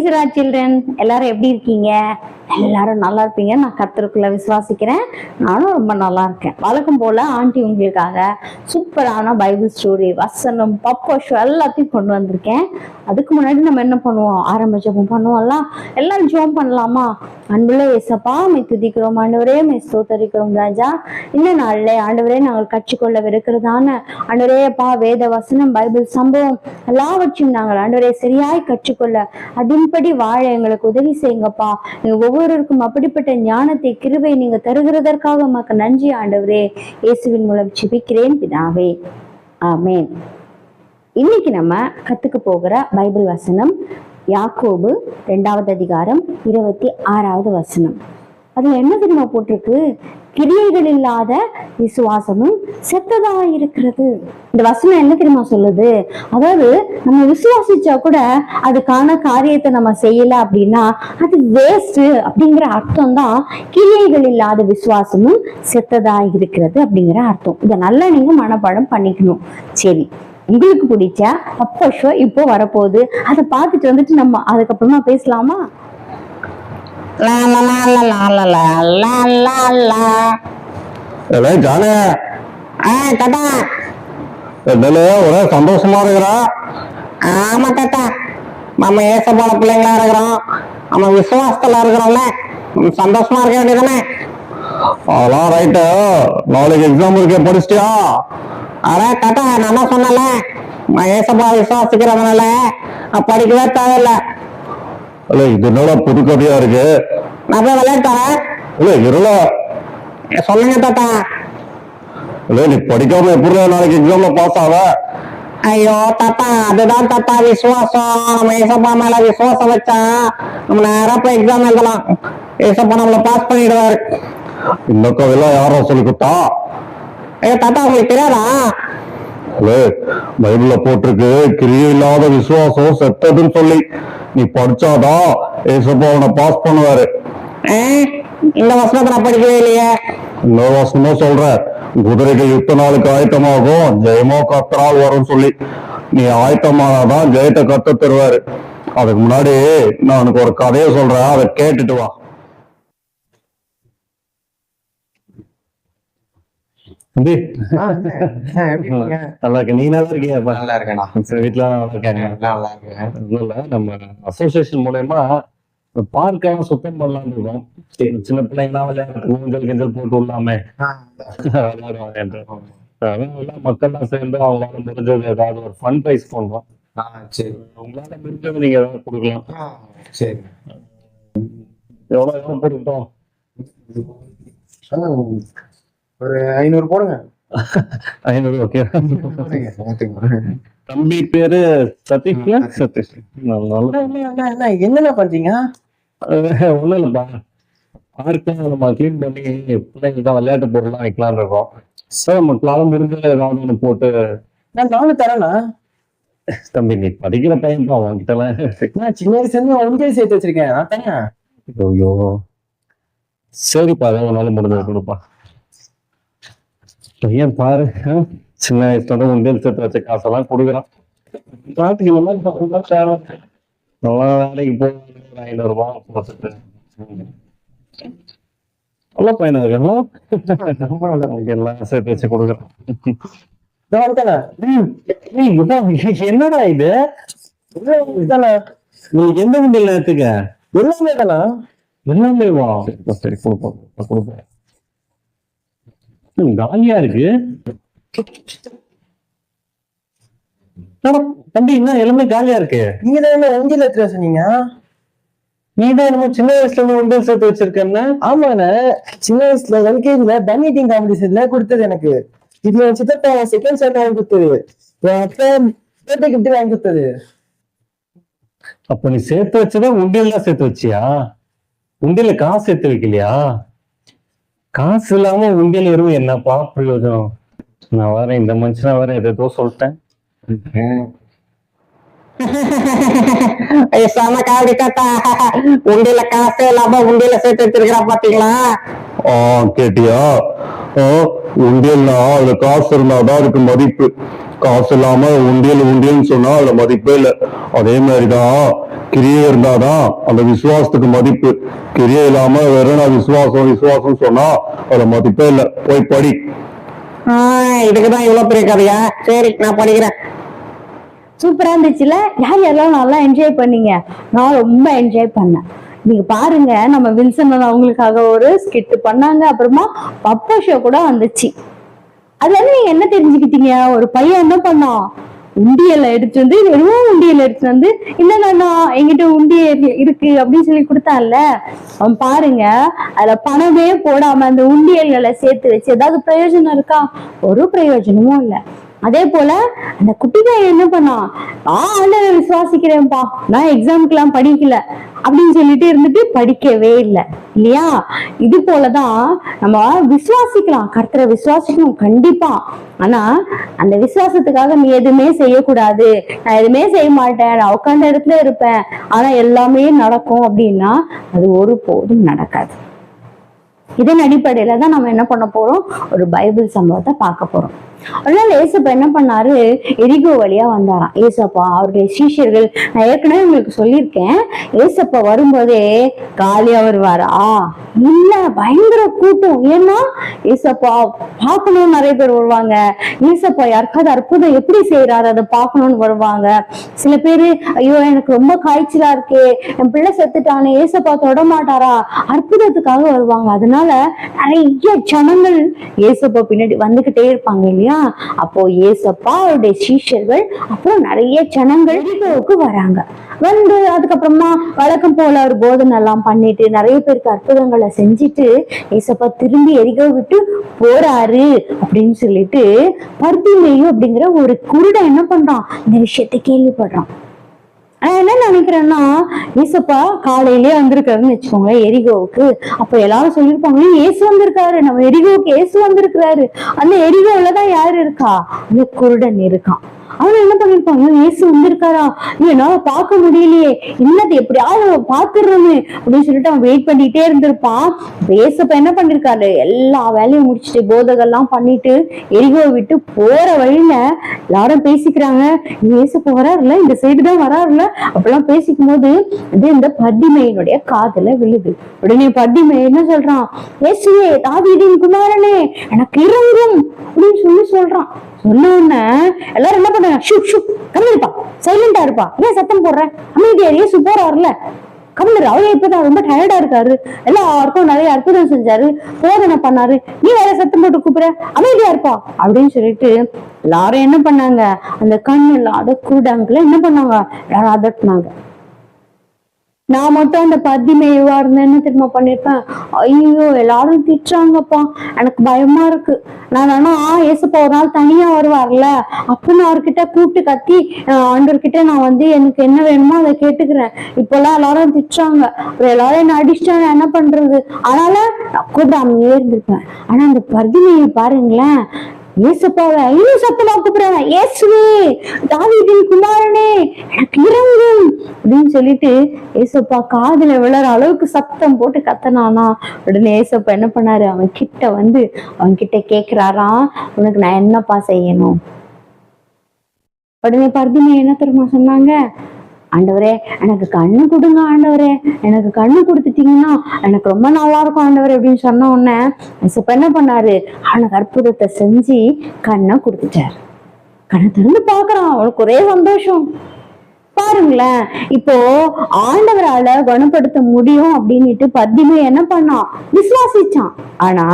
பிரேசரா children எல்லாரும் எப்படி இருக்கீங்க? எல்லாரும் நல்லா இருப்பீங்க. நான் கத்தருக்குள்ள விசுவாசிக்கிறேன். நானும் ரொம்ப நல்லா இருக்கேன். வழக்கம் போல ஆண்டி உங்களுக்காக சூப்பரான பைபிள் ஸ்டோரி வசனம் பப்போஷோ எல்லாத்தையும் கொண்டு வந்திருக்கேன். அதுக்கு முன்னாடி நம்ம என்ன பண்ணுவோம்? ஆரம்ப ஜபம் பண்ணுவோம்ல? எல்லாரும் ஜோம் பண்ணலாமா? அன்புள்ள ஏசப்பா மை துதிக்கிறோம். ஆண்டவரே மை ஸ்தோத்தரிக்கிறோம் ராஜா. இந்த நாள்ல ஆண்டவரே நாங்கள் கற்றுக்கொள்ளவிருக்கிறதான ஆண்டவரே அப்பா வேத வசனம் பைபிள் சம்பவம் எல்லாவற்றையும் நாங்கள் ஆண்டவரே சரியாய் கற்றுக்கொள்ள அதன்படி வாழ எங்களுக்கு உதவி செய்யுங்கப்பா. எங்க ஒவ்வொருவருக்கும் அப்படிப்பட்ட ஞானத்தை கிருவை நீங்க தருகிறதற்காக உமக்கு நன்றி ஆண்டவரே. இயேசுவின் மூலம் ஜெபிக்கிறேன் பிதாவே. ஆமேன். இன்னைக்கு நம்ம கத்துக்க போகிற பைபிள் வசனம் யாக்கோபு ரெண்டாவது அதிகாரம் இருபத்தி ஆறாவது வசனம். அதுல என்ன தெரியுமா போட்டிருக்கு? கிரியைகள் இல்லாத விசுவாசமும் செத்ததா இருக்கிறது இந்த வசனம் என்ன தெரியுமா சொல்லுது? அதாவது நம்ம விசுவாசிச்சா கூட அதுக்கான காரியத்தை நம்ம செய்யல அப்படின்னா அது வேஸ்ட் அப்படிங்கிற அர்த்தம் தான் கிரியைகள் இல்லாத விசுவாசமும் செத்ததா இருக்கிறது அப்படிங்கிற அர்த்தம். இதை நல்லா நீங்க மனப்பாடம் பண்ணிக்கணும். சரி உங்களுக்கு பிடிச்ச அப்போ ஷோ இப்போ வரப்போகுது. அதை பார்த்துட்டு வந்துட்டு நம்ம அதுக்கப்புறமா பேசலாமா? ஒரே சந்தோஷமா இருக்கிறா? ஆமா தாத்தா. நம்ம ஏசப்பான பிள்ளைங்களா இருக்கிறோம். நம்ம விசுவாசத்துல இருக்கிறோம்ல. சந்தோஷமா இருக்க வேண்டியதானே அதெல்லாம் ரைட்டு நாளைக்கு எக்ஸாம் இருக்கே படிச்சிட்டியா? அட தாத்தா நான் சொன்னல நான் ஏசப்பா விசுவாசிக்கிறதுனால படிக்கவே தேவையில்ல. இல்ல இது என்னடா புது கதையா இருக்கு? நான் போய் விளையாட்டுறேன் இல்ல இருள சொல்லுங்க தாத்தா. இல்ல நீ படிக்காம எப்படி நாளைக்கு எக்ஸாம்ல பாஸ் ஆவ? ஐயோ தாத்தா அதுதான் தாத்தா விசுவாசம். நம்ம ஏசப்பா மேல விசுவாசம் வச்சா நம்ம நேரா போய் எக்ஸாம் எழுதலாம். ஏசப்பா நம்மள பாஸ் பண்ணிடுவாரு. இந்த கதையெல்லாம் யாரும் சொல்லி கொடுத்தா? ஐயோ தாத்தா உங்களுக்கு தெரியாதா? பைபிள்ல போட்டிருக்கு. கிரியை இல்லாத விசுவாசம் செத்ததுன்னு சொல்லி. நீ படிச்சாதான் ஏசப்பா உன்னை பாஸ் பண்ணுவாரு. இந்த வசனத்தை நான் படிக்கவே இல்லையே. இன்னொரு வருஷமா சொல்ற. குதிரைக்கு யுத்த நாளுக்கு ஆயத்தமாகும். ஜெயமோ கத்தரால் வரும் சொல்லி. நீ ஆயத்தமானாதான் ஜெயத்தை கத்த தருவாரு. அதுக்கு முன்னாடி நான் உனக்கு ஒரு கதையை சொல்றேன். அதை கேட்டுட்டு வா. தம்பி, நல்லா இருக்க நீ நல்லா இருக்கியா? நல்லா இருக்கேண்ணா வீட்டுல நல்லா இருக்காங்க. நல்லா இருக்கேன். நம்ம அசோசியேஷன் மூலயமா பார்க்க சுத்தம் பண்ணலாம்னு இருக்கோம் சின்ன பிள்ளைங்களா விளையாட்டு ஊஞ்சல் கிஞ்சல் போட்டு விடலாமே. விளையாடுவாங்க மக்கள்லாம் சேர்ந்து அவங்களால முடிஞ்சது ஏதாவது ஒரு ஃபண்ட் ரைஸ் பண்றோம். ஆ சரி. உங்களால முடிஞ்சது நீங்க ஏதாவது கொடுக்கலாம். சரி. எவ்வளவு எவ்வளவு ஆ, ஒரு ஐநூறு போடுங்க. ஐநூறு ஓகே. தம்பி பேரு சதீஷ் சதீஷ். என்னென்ன பண்றீங்க? ஒண்ணும் இல்லப்பா பார்க்க நம்ம கிளீன் பண்ணி பிள்ளைங்களுக்கு தான் விளையாட்டு பொருள்லாம் வைக்கலாம்னு இருக்கோம். சார் நம்மளால முடிஞ்சது ஏதாவது ஒண்ணு போட்டு நான் நானும் தரேண்ணா தம்பி நீ படிக்கிற பையன் தான் உன்கிட்ட நான் சின்ன வயசுல இருந்து உங்களையும் சேர்த்து வச்சிருக்கேன். நான் தரேன் ஐயோ. சரிப்பா அதான் உன்னால முடிஞ்சது கொடுப்பா. பையன் பாரு சின்ன வயசுல உண்டியல் சேர்த்து வச்ச காசெல்லாம் கொடுக்குறான். நாட்டுக்கு நல்லா வேலைக்கு போக ஐநூறுபா போட்டுட்டு. நல்ல பையனா இருக்கு எல்லாம் சேர்த்து வச்சு கொடுக்குறான். என்னடா இது? உங்களுக்கு எந்த உண்டியல் எடுத்துக்க? எல்லாமே தானா? எல்லாமே வா சரி கொடுப்போம் கொடுப்பேன் காலியா இருக்கு. தம்பி என்ன எல்லாமே காலியா இருக்கு? நீங்க தான் என்ன வர சொன்னீங்க? நீ தான் என்னமோ சின்ன வயசுல இருந்து உண்டியல் சேர்த்து வச்சிருக்கேன்னு. ஆமாண்ணே சின்ன வயசுல எல்கேஜில பேட்மிண்டன் காம்படிஷன்ல கொடுத்தது எனக்கு. இது என் சித்தப்பா செகண்ட் ஸ்டாண்டர்ட் வாங்கி கொடுத்தது. என் அப்பா கிஃப்ட் வாங்கி கொடுத்தது. அப்ப நீ சேர்த்து வச்சதா உண்டியல் தான் சேர்த்து வச்சியா? உண்டியல காசு சேர்த்து வைக்கலையா? காசு இல்லாம உண்டியல் எருவு என்னப்பா பிரயோஜனம்? நான் வேற இந்த மனுஷனா வேற எதோ சொல்லிட்டேன். செம காவடி தாத்தா உண்டியில காசு இல்லாம உண்டியில சேர்த்து வச்சிருக்கிறா பாத்தீங்களா? ஆ கேட்டியா? உண்டியல்னா அதுல காசு இருந்தாதான் அதுக்கு மதிப்பு. காசு இல்லாம உண்டியல் உண்டியல்னு சொன்னா அதுல மதிப்பே இல்லை. அதே மாதிரிதான் கிரியை இருந்தாதான் அந்த விசுவாசத்துக்கு மதிப்பு. கிரியை இல்லாம வெறும் நான் விசுவாசம் விசுவாசம் சொன்னா அதுல மதிப்பே இல்லை. போய் படி. ஆஹ் இதுக்குதான் இவ்வளவு பெரிய கதையா? சரி நான் படிக்கிறேன். சூப்பரா இருந்துச்சுல? யார் யாரெல்லாம் நல்லா என்ஜாய் பண்ணீங்க? நான் ரொம்ப என்ஜாய் பண்ணேன். நீங்க பாருங்க நம்ம வில்சன் அவங்களுக்காக ஒரு ஸ்கிட் பண்ணாங்க. அப்புறமா பப்பா ஷோ கூட வந்துச்சு. அதுல இருந்து நீங்க என்ன தெரிஞ்சுக்கிட்டீங்க? ஒரு பையன் என்ன பண்ணான்? உண்டியலை எடுத்து வந்து வெறும் உண்டியல் எடுத்து வந்து இல்லைண்ணா எங்கிட்ட உண்டிய இருக்கு அப்படின்னு சொல்லி கொடுத்தான்ல. அவன் பாருங்க அதுல பணமே போடாம அந்த உண்டியல்களை சேர்த்து வச்சு ஏதாவது பிரயோஜனம் இருக்கா? ஒரு பிரயோஜனமும் இல்லை. அதே போல அந்த குட்டி என்ன பண்ணான் நான் ஆண்டவரை விசுவாசிக்கிறேன்ப்பா. நான் எக்ஸாமுக்கெல்லாம் படிக்கல. அப்படின்னு சொல்லிட்டு இருந்துட்டு படிக்கவே இல்லை. இல்லையா? இது போலதான் நம்ம விசுவாசிக்கலாம். கர்த்தரை விசுவாசிக்கணும் கண்டிப்பா. ஆனா அந்த விசுவாசத்துக்காக நீ எதுவுமே செய்யக்கூடாது. நான் எதுவுமே செய்ய மாட்டேன். நான் உட்காந்த இடத்துல இருப்பேன். ஆனா எல்லாமே நடக்கும் அப்படின்னா அது ஒருபோதும் நடக்காது. இதன் அடிப்படையில தான் நம்ம என்ன பண்ண போறோம்? ஒரு பைபிள் சம்பவத்தை பார்க்க போறோம். அதனால ஏசப்பா என்ன பண்ணாரு? எரிகோ வழியா வந்தாராம். ஏசப்பா அவருடைய சீஷியர்கள் நான் ஏற்கனவே உங்களுக்கு சொல்லியிருக்கேன். ஏசப்பா வரும்போதே காலியா வருவாரா? இல்ல பயங்கர கூட்டம். ஏன்னா ஏசப்பா பார்க்கணும்னு நிறைய பேர் வருவாங்க. ஏசப்பா யாருக்காவது அற்புதம் எப்படி செய்யறாரு அதை பார்க்கணும்னு வருவாங்க. சில பேரு ஐயோ எனக்கு ரொம்ப காய்ச்சலா இருக்கே என் பிள்ளை செத்துட்டானே ஏசப்பா தொட மாட்டாரா? அற்புதத்துக்காக வருவாங்க. அதனால நிறைய ஜனங்கள் ஏசப்பா பின்னாடி வந்துகிட்டே இருப்பாங்க இல்லையா? அப்போ ஏசப்பா அவருடைய சீஷர்கள் அப்புறம் நிறைய ஜனங்கள் எரிகோவுக்கு வராங்க. வந்து அதுக்கப்புறமா வழக்கம் போல ஒரு போதனை எல்லாம் பண்ணிட்டு நிறைய பேருக்கு அற்புதங்களை செஞ்சுட்டு ஏசப்பா திரும்பி எரிகோ விட்டு போறாரு அப்படின்னு சொல்லிட்டு பர்திமேயு அப்படிங்கிற ஒரு குருடன் என்ன பண்றான்? இந்த விஷயத்தை கேள்விப்படுறான். நான் என்ன நினைக்கிறேன்னா ஈசப்பா காலையிலே வந்திருக்காருன்னு வச்சுக்கோங்களேன் எரிகோவுக்கு. அப்ப எல்லாரும் சொல்லியிருப்பாங்க ஏசு வந்திருக்காரு நம்ம எரிகோவுக்கு ஏசு வந்திருக்கிறாரு. அந்த எரிகோவில் தான் யாரு இருக்கா? அந்த குருடன் இருக்கான். அவன் என்ன பண்ணிருப்பாங்க இயேசு வந்திருக்காரா? நீ என்னால பார்க்க முடியலையே. இன்னது எப்படியாவது அவன் பாத்துடுறோமே அப்படின்னு சொல்லிட்டு அவன் வெயிட் பண்ணிட்டே இருந்திருப்பான். ஏசப்ப என்ன பண்ணிருக்காரு? எல்லா வேலையும் முடிச்சுட்டு போதகெல்லாம் பண்ணிட்டு எரிகோ விட்டு போற வழியில எல்லாரும் பேசிக்கிறாங்க. ஏசப்ப வராருல இந்த சைடு தான் வராருல அப்பெல்லாம் பேசிக்கும் போது இது இந்த பட்டிமையினுடைய காதுல விழுது. உடனே பட்டிமை என்ன சொல்றான்? ஏசுவே தாவீதின் குமாரனே எனக்கு இறங்கும் அப்படின்னு சொல்லி சொல்றான். சொன்ன உடனே எல்லாரும் என்ன பண்றாங்க ஷூ ஷூ கம்மிருப்பா சைலண்டா இருப்பா. ஏன் சத்தம் போடுற? அமைதியா ஏசு போறாருல கம்மிரு அவர் இப்பதான் ரொம்ப டயர்டா இருக்காரு. எல்லாருக்கும் நிறைய அற்புதம் செஞ்சாரு. போதனை பண்ணாரு. நீ வேற சத்தம் போட்டு கூப்பிடுற? அமைதியா இருப்பா. அப்படின்னு சொல்லிட்டு எல்லாரும் என்ன பண்ணாங்க? அந்த கண்ணு இல்லாத கூடாங்களை என்ன பண்ணாங்க? எல்லாரும் அதட்டினாங்க நான் மட்டும் அந்த பத்திமேவா இருந்தேன் என்ன திரும்ப பண்ணிருப்பேன்? ஐயோ எல்லாரும் திட்டுறாங்கப்பா. எனக்கு பயமா இருக்கு. நான் ஆனா ஏசப்பா ஒரு நாள் தனியா வருவார்ல. அப்புடின்னு நான் அவர்கிட்ட கூப்பிட்டு கத்தி அஹ் ஆண்டவர்கிட்ட நான் வந்து எனக்கு என்ன வேணுமோ அதை கேட்டுக்கிறேன். இப்பெல்லாம் எல்லாரும் திட்டுறாங்க. எல்லாரும் என்ன அடிச்சிட்டா நான் என்ன பண்றது? அதனால நான் கூப்பிடாமையே இருந்திருப்பேன். ஆனா அந்த பர்திமையை பாருங்களேன். ஏசப்பாவை இன்னும் சத்தமா கூப்பிடுறாங்க இயேசுவே தாவீதின் குமாரனே எனக்கு இறங்கும் அப்படின்னு சொல்லிட்டு ஏசப்பா காதுல விழற அளவுக்கு சத்தம் போட்டு கத்தனானா. உடனே ஏசப்பா என்ன பண்ணாரு? அவன் கிட்ட வந்து அவன் கிட்ட கேக்குறாராம் உனக்கு நான் என்னப்பா செய்யணும்? உடனே பர்தினி என்ன தெரியுமா சொன்னாங்க? ஆண்டவரே எனக்கு கண்ணு கொடுங்க ஆண்டவரே. எனக்கு கண்ணு கொடுத்துட்டீங்கன்னா எனக்கு ரொம்ப நல்லா இருக்கும் ஆண்டவர் அப்படின்னு சொன்ன உடனே இயேசப்பா என்ன பண்ணாரு? அவனுக்கு அற்புதத்தை செஞ்சு கண்ணை கொடுத்துட்டாரு. கண்ணை திறந்து பாக்குறான் அவனுக்கு ஒரே சந்தோஷம். பாருங்களேன் இப்போ ஆண்டவரால குணப்படுத்த முடியும் அப்படின்னுட்டு பத்திமே என்ன பண்ணான்? விசுவாசிச்சான். ஆனா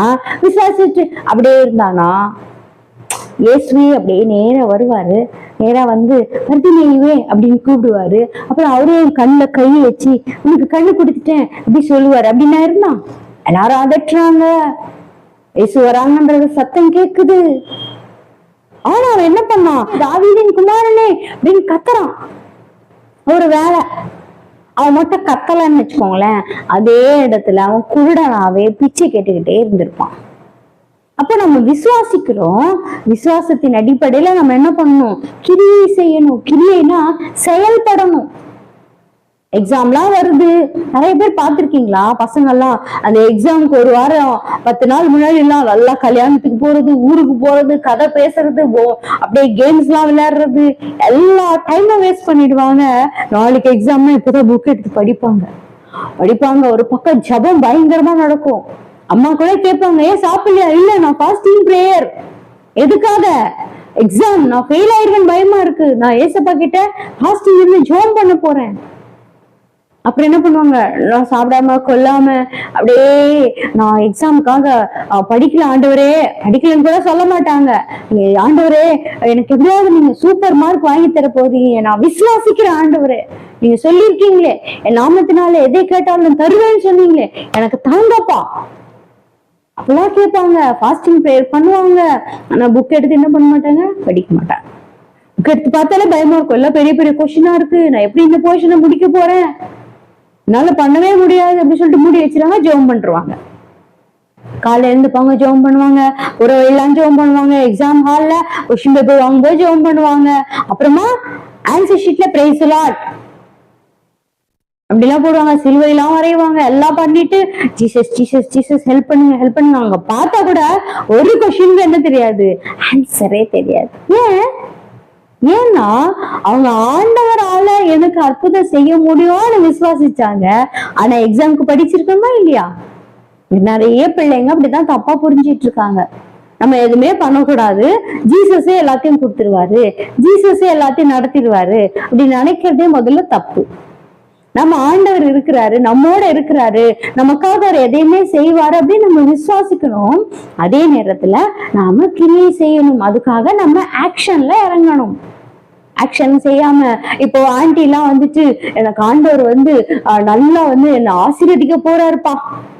விசுவாசிச்சு அப்படியே இருந்தானா? இயேசுவே அப்படியே நேரா வருவாரு. நேரா வந்து பர்திமேயுவே அப்படின்னு கூப்பிடுவாரு. அப்புறம் அவரே என் கண்ணுல வச்சு உனக்கு கண்ணு கொடுத்துட்டேன் அப்படி சொல்லுவாரு. அப்படின்னா இருந்தான் எல்லாரும் அதட்டுறாங்க. இயேசு வராங்கன்றது சத்தம் கேட்குது ஆனா அவன் என்ன பண்ணான்? தாவீதின் குமாரனே அப்படின்னு கத்துறான். ஒரு வேலை அவன் மட்டும் கத்தலன்னு வச்சுக்கோங்களேன் அதே இடத்துல அவன் குருடனாவே பிச்சை கேட்டுக்கிட்டே இருந்திருப்பான். அப்போ நம்ம விசுவாசிக்கிறோம். விசுவாசத்தின் அடிப்படையில நம்ம என்ன பண்ணணும்? கிரியை செய்யணும். கிரியைனா செயல்படணும். எக்ஸாம்லாம் வருது. நிறைய பேர் பார்த்துருக்கீங்களா? பசங்கள்லாம். அந்த எக்ஸாமுக்கு ஒரு வாரம் பத்து நாள் முன்னாடி எல்லாம் நல்லா கல்யாணத்துக்கு போறது ஊருக்கு போறது கதை பேசுறது போ- அப்படியே கேம்ஸ் எல்லாம் விளையாடுறது. எல்லா டைமும் வேஸ்ட் பண்ணிடுவாங்க. நாளைக்கு எக்ஸாம்னா இப்பதான் புக் எடுத்து படிப்பாங்க. படிப்பாங்க. ஒரு பக்கம் ஜபம் பயங்கரமா நடக்கும். அம்மா கூட கேட்பாங்க ஏன் சாப்பிடலையா? இல்ல நான் ஃபாஸ்டிங் ப்ரேயர் எதுக்காக? எக்ஸாம் நான் ஃபெயில் ஆயிருவேன் பயமா இருக்கு. நான் ஏசப்பா கிட்ட ஃபாஸ்டிங் இருந்து ஜோம் பண்ண போறேன். அப்புறம் என்ன பண்ணுவாங்க? நான் சாப்பிடாம கொல்லாம அப்படியே நான் எக்ஸாமுக்காக படிக்கல ஆண்டவரே. படிக்கலன்னு கூட சொல்ல மாட்டாங்க. ஆண்டவரே எனக்கு எப்படியாவது நீங்க சூப்பர் மார்க் வாங்கி தர போறீங்க. நான் விசுவாசிக்கிறேன் ஆண்டவரே. நீங்க சொல்லியிருக்கீங்களே. என் நாமத்தினால எதை கேட்டாலும் தருவேன்னு சொன்னீங்களே. எனக்கு தாங்கப்பா. அப்பெல்லாம் கேட்பாங்க ஃபாஸ்டிங் ப்ரேயர் பண்ணுவாங்க. ஆனா புக் எடுத்து என்ன பண்ண மாட்டாங்க? படிக்க மாட்டாங்க. புக் எடுத்து பார்த்தாலே பயமா இருக்கும். எல்லாம் பெரிய பெரிய கொஸ்டினா இருக்கு. நான் எப்படி இந்த போர்ஷனை முடிக்க போறேன்? என்னால பண்ணவே முடியாது அப்படின்னு சொல்லிட்டு மூடி வச்சிருவாங்க ஜெபம் பண்ணிருவாங்க. காலையில எழுந்துப்பாங்க ஜெபம் பண்ணுவாங்க. ஒரு எல்லாம் ஜெபம் பண்ணுவாங்க. எக்ஸாம் ஹால்ல கொஸ்டின் பேப்பர் வாங்கும்போது ஜெபம் பண்ணுவாங்க. அப்புறமா ஆன்சர் ஷீட்ல பிரைஸ் லாட் அப்படிலாம் போடுவாங்க. சிலுவையெல்லாம் வரைவாங்க. எல்லாம் பண்ணிட்டு ஜீசஸ் ஜீசஸ் ஜீசஸ் ஹெல்ப் பண்ணுங்க ஹெல்ப் பண்ணுங்க. அவங்க பார்த்தா கூட ஒரு கொஸ்டினுக்கு என்ன தெரியாது? ஆன்சரே தெரியாது. ஏன்? ஏன்னா அவங்க ஆண்டவரால எனக்கு அற்புதம் செய்ய முடியும்னு விசுவாசிச்சாங்க. ஆனா எக்ஸாம்க்கு படிச்சிருக்கோமா இல்லையா? நிறைய பிள்ளைங்க அப்படிதான் தப்பா புரிஞ்சிட்டு இருக்காங்க நம்ம எதுவுமே பண்ணக்கூடாது. ஜீசஸே எல்லாத்தையும் கொடுத்துருவாரு. ஜீசஸே எல்லாத்தையும் நடத்திடுவாரு. அப்படி நினைக்கிறதே முதல்ல தப்பு. நம்ம ஆண்டவர் இருக்கிறாரு நம்மோட இருக்கிறாரு நமக்காக அவர் எதையுமே செய்வாரு அப்படின்னு நம்ம விசுவாசிக்கணும். அதே நேரத்துல நாம கிரியை செய்யணும். அதுக்காக நம்ம ஆக்ஷன்ல இறங்கணும். ஆக்ஷன் செய்யாம இப்போ ஆண்டி எல்லாம் வந்துட்டு எனக்கு ஆண்டவர் வந்து நல்லா வந்து என்ன ஆசீர்வதிக்க போறாருப்பா.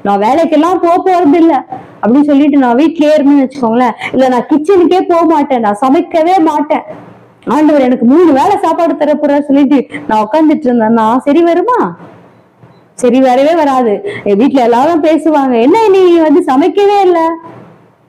நான் வேலைக்கெல்லாம் போக போறது இல்ல அப்படின்னு சொல்லிட்டு நான் வீட்லயே இருந்தேன்னு வச்சுக்கோங்களேன். இல்ல நான் கிச்சனுக்கே போக மாட்டேன். நான் சமைக்கவே மாட்டேன். ஆண்டவர் எனக்கு மூணு வேளை சாப்பாடு தர சொல்லிட்டு நான் உட்காந்துட்டு இருந்தேன்னா சரி வருமா? சரி வரவே வராது. என் எல்லாரும் பேசுவாங்க. என்ன நீ வந்து சமைக்கவே இல்லை?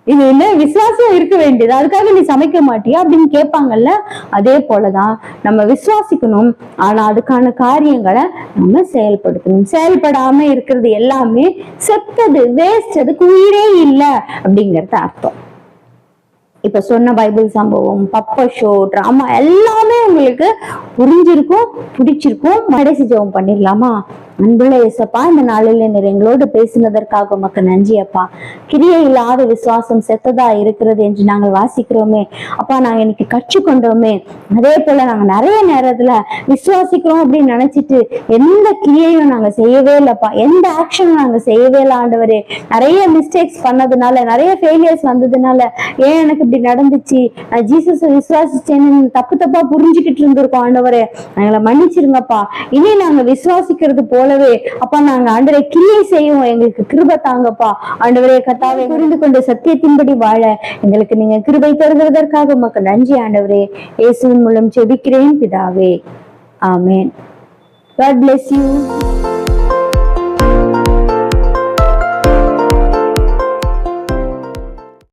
இது என்ன விசுவாசம் இருக்க வேண்டியது? அதுக்காக நீ சமைக்க மாட்டியா? அப்படின்னு கேட்பாங்கல்ல? அதே போலதான் நம்ம விசுவாசிக்கணும். ஆனா அதுக்கான காரியங்களை நம்ம செயல்படுத்தணும். செயல்படாம இருக்கிறது எல்லாமே செத்தது வேஸ்ட் அதுக்கு உயிரே இல்லை அப்படிங்கறது அர்த்தம். இப்ப சொன்ன பைபிள் சம்பவம் பப்ப ஷோ ட்ராமா எல்லாமே உங்களுக்கு புரிஞ்சிருக்கும் பிடிச்சிருக்கும். கடைசி ஜெபம் பண்ணிடலாமா அன்புள்ள இயேசப்பா இந்த நாளில் நீர் எங்களோடு பேசினதற்காக உமக்கு நன்றி அப்பா. கிரியை இல்லாத விசுவாசம் செத்ததா இருக்கிறது என்று நாங்கள் வாசிக்கிறோமே. அப்பா நாங்க இன்னைக்கு கற்றுக்கொண்டோமே. அதே போல நாங்க நிறைய நேரத்துல விசுவாசிக்கிறோம் அப்படின்னு நினைச்சிட்டு எந்த கிரியையும் நாங்க செய்யவே இல்லப்பா எந்த ஆக்ஷனும் நாங்க செய்யவே இல்லை ஆண்டவரே. நிறைய மிஸ்டேக்ஸ் பண்ணதுனால நிறைய ஃபெயிலியர்ஸ் வந்ததுனால ஏன் எனக்கு இப்படி நடந்துச்சு? நான் ஜீசஸ் விசுவாசிச்சேன்னு தப்பு தப்பா புரிஞ்சுக்கிட்டு இருந்திருக்கோம் ஆண்டவரே. எங்களை மன்னிச்சிருங்கப்பா. இனி நாங்க விசுவாசிக்கிறது போலவே அப்பா நாங்க ஆண்டவரை கிரியை செய்வோம். எங்களுக்கு கிருப தாங்கப்பா. ஆண்டவரே கத்தாவை புரிந்து கொண்டு சத்தியத்தின்படி வாழ. எங்களுக்கு நீங்க கிருபை தருகிறதற்காக உமக்கு நன்றி ஆண்டவரே. இயேசுவின் மூலம் செபிக்கிறேன் பிதாவே. ஆமேன். God bless you.